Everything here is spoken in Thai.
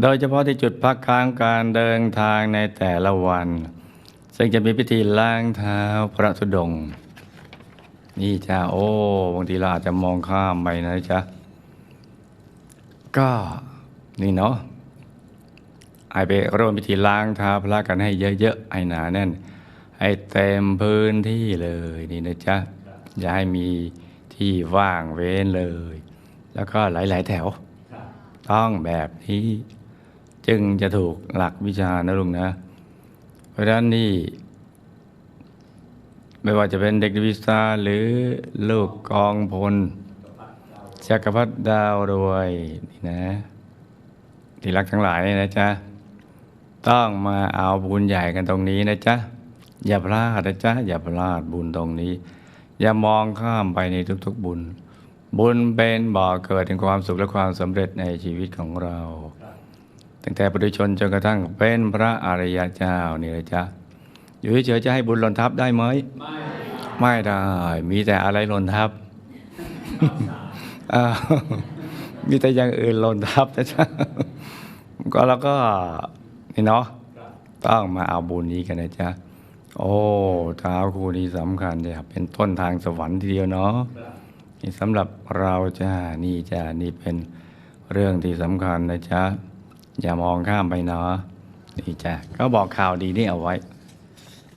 โดยเฉพาะที่จุดพักค้างการเดินทางในแต่ละวัน ซึ่งจะมีพิธีล้างเท้าพระธุดง นี่จ้าโอ้บางทีเราอาจจะมองข้ามไปนะจ๊ะ ก็นี่เนาะไอไปร่วมพิธีล้างเท้าพระกันให้เยอะๆให้หนาแน่น ให้เต็มพื้นที่เลยนี่นะจ๊ะ อย่าให้มีที่ว่างเว้นเลย แล้วก็หลาย ๆ แถว ต้องแบบนี้ จึงจะถูกหลักวิชานะลุงนะ เพราะฉะนั้นนี่ ไม่ว่าจะเป็นเด็กวิสาหรือลูกกองพลจักรพรรดิดาวรวยนี่นะ ที่รักทั้งหลายนะจ๊ะ ต้องมาเอาบุญใหญ่กันตรงนี้นะจ๊ะ อย่าพลาดนะจ๊ะ อย่าพลาดบุญตรงนี้ อย่ามองข้ามไปในทุก ๆ บุญ บุญเป็นบ่อเกิดแห่งความสุขและความสำเร็จในชีวิตของเรา ตั้งแต่ปุถุชนจนกระทั่งเป็นพระอริยเจ้านี่เลยจ๊ะอยู่เฉยๆจะให้บุญหล่นทับได้ไหมไม่ได้ มีแต่อะไรหล่นทับอ้ามีแต่อย่างอื่นหล่นทับนะจ๊ะก็แล้วก็นี่เนาะต้องมาเอาบุญนี้กันนะจ๊ะโอ้เท้าคู่นี้สำคัญเลยครับเป็นต้นทางสวรรค์ทีเดียวเนาะนี่สำหรับเราจ้านี่จ้านี่เป็นเรื่องที่สำคัญนะจ๊ะ อย่ามองข้ามไปเนาะนี่จ้ะก็บอกข่าวดีนี่เอาไว้